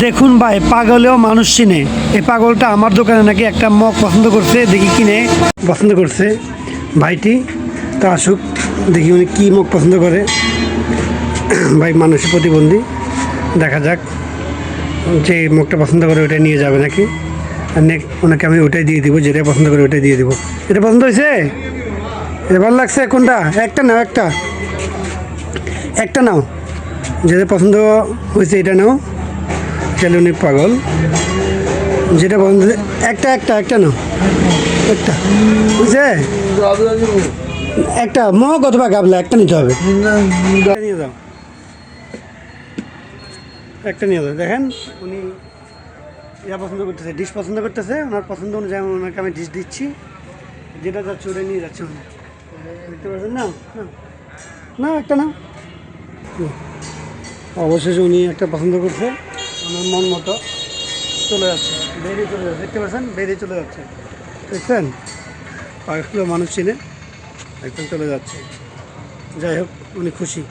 দেখুন ভাই, পাগলেও মানুষ চিনে। এই পাগলটা আমার দোকানে নাকি একটা মগ পছন্দ করছে, দেখি কিনে। পছন্দ করছে ভাইটি, তা আসুক, দেখি উনি কী মগ পছন্দ করে। ভাই, মানুষের প্রতিবন্ধী। দেখা যাক যে মুখটা পছন্দ করে ওটাই নিয়ে যাবে নাকি। আর ওনাকে আমি ওটাই দিয়ে দিব যেটা পছন্দ করে ওটাই দিয়ে দিব। এটা পছন্দ হয়েছে? এটা ভালো লাগছে? কোনটা? একটা নাও, একটা। একটা নাও। যেটা পছন্দ হয়েছে, এটা নাও। উনি পাগল? যেটা হয়েছে- একটা একটা একটা না? একটা। বুঝছে একটা, মগ অথবা গাবলা, একটা নিতে হবে। নিয়ে যাও। একটা নিয়ে যাও। দেখেন, উনি ইয়া পছন্দ করতেছে ডিশ পছন্দ করতেছে, ওনার পছন্দ অনুযায়ী ওনাকে আমি ডিশ দিচ্ছি। যেটা যাচ্ছে ওটা নিয়ে যাচ্ছে উনি। দেখতে পাচ্ছেন না? না, একটা না। অবশেষে উনি একটা পছন্দ করছে। ওনার মন মতো চলে যাচ্ছে। বেরিয়ে চলে যাচ্ছে। দেখতে পাচ্ছেন? বেরিয়ে চলে যাচ্ছে। দেখছেন? কয়েকগুলো মানুষ চিনে একদম চলে যাচ্ছে। যাই হোক, উনি খুশি।